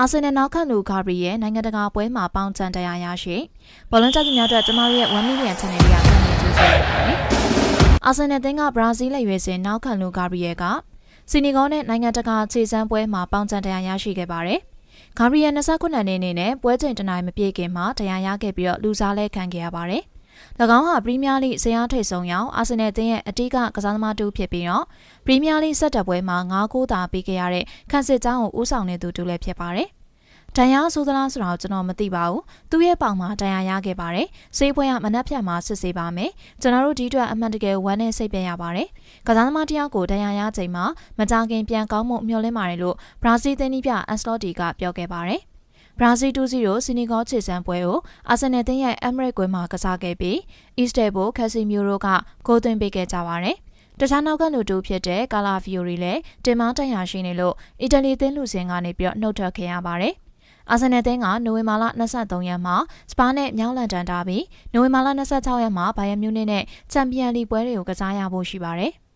အာဆင်နယ်နောက်ခံလူဂါဘရီရဲ့နိုင်ငံတကာပွဲမှာပေါင်ချန်တရားရရှိဘောလုံးချက်များအတွက်ကျမတို့ရဲ့1 million channel လေးကပြန်နေကြည့်ရပါတယ်။အာဆင်နယ်တင်းကဘရာဇီးလက်ရွေးစင်နောက်ခံလူဂါဘရီရဲ့ကစီနီဂေါနဲ့နိုင်ငံတကာခြေစမ်းပွဲမှာပေါင်ချန်တရားရရှိခဲ့ပါတယ်။ဂါဘရီယယ်29နှစ်နေနဲ့ပွဲချိန်တနိုင်မပြည့်ခင်မှာတရားရခဲ့ပြီးတော့လူစားလဲခံခဲ့ရပါတယ်။၎ င်းဟာပရီးမီးယားလိဇယားထိပ်ဆုံးရောက်အာဆင်နယ်တင်းရဲ့အတိကကစားသမားတူဖြစ်ပြီးတော့ပရီးမီးယားလိဆက်တပ်ပွဲမှာ9ဂိုးသာပေးခဲ့ရတဲ့ခန့်စစ်ကြောင်းကိုဦးဆောင်နေသူတူလည်းဖြစ်ပါတယ်။တန်ရာဆိုသလားဆိုတော့ကျွန်တော်မသိပါဘူး။သူ့ရဲ့ပေါင်မှာတန်ရာရခဲ့ပါတယ်။စေးပွဲကမနှက်ဖြတ်မှာစစ်ဆေးပါမယ်။ကျွန်တော်တို့ဒီအတွက်အမှန်တကယ်ဝမ်းနဲ့စိတ်ပြရပါတယ်။ကစားသမားတယောက်ကိုတန်ရာရချိန်မှာမကြခင်ပြန်ကောင်းမှုမျှော်လင့်ပါတယ်လို့ဘရာဇီးသင်းကြီးပြအန်စလော့တီကပြောခဲ့ပါတယ်။ ဘရာဇီး2-0စီနီဂေါခြေစမ်းပွဲကိုအာဆင်နယ်တင်းရဲ့အမရစ်ကွင်းမှာကစားခဲ့ပြီးအီစတယ်ဘိုကက်စီမျိုးတို့ကဂိုးသွင်းပေးခဲ့ကြပါတယ်။တခြားနောက်ကလူတူဖြစ်တဲ့ကာလာဖီယိုရီလည်းတင်မတန်ရာရှိနေလို့အီတလီတင်းလူစင်ကနေပြီးတော့နှုတ်ထွက်ခဲ့ရပါတယ်။အာဆင်နယ်တင်းကနိုဝင်ဘာလ23ရက်မှာစပါးနဲ့မြောင်းလန်တန်တာပြီးနိုဝင်ဘာလ26ရက်မှာဘိုင်ယန်မြူးနစ်နဲ့ချန်ပီယံလိပွဲတွေကိုကစားရဖို့ရှိပါတယ်။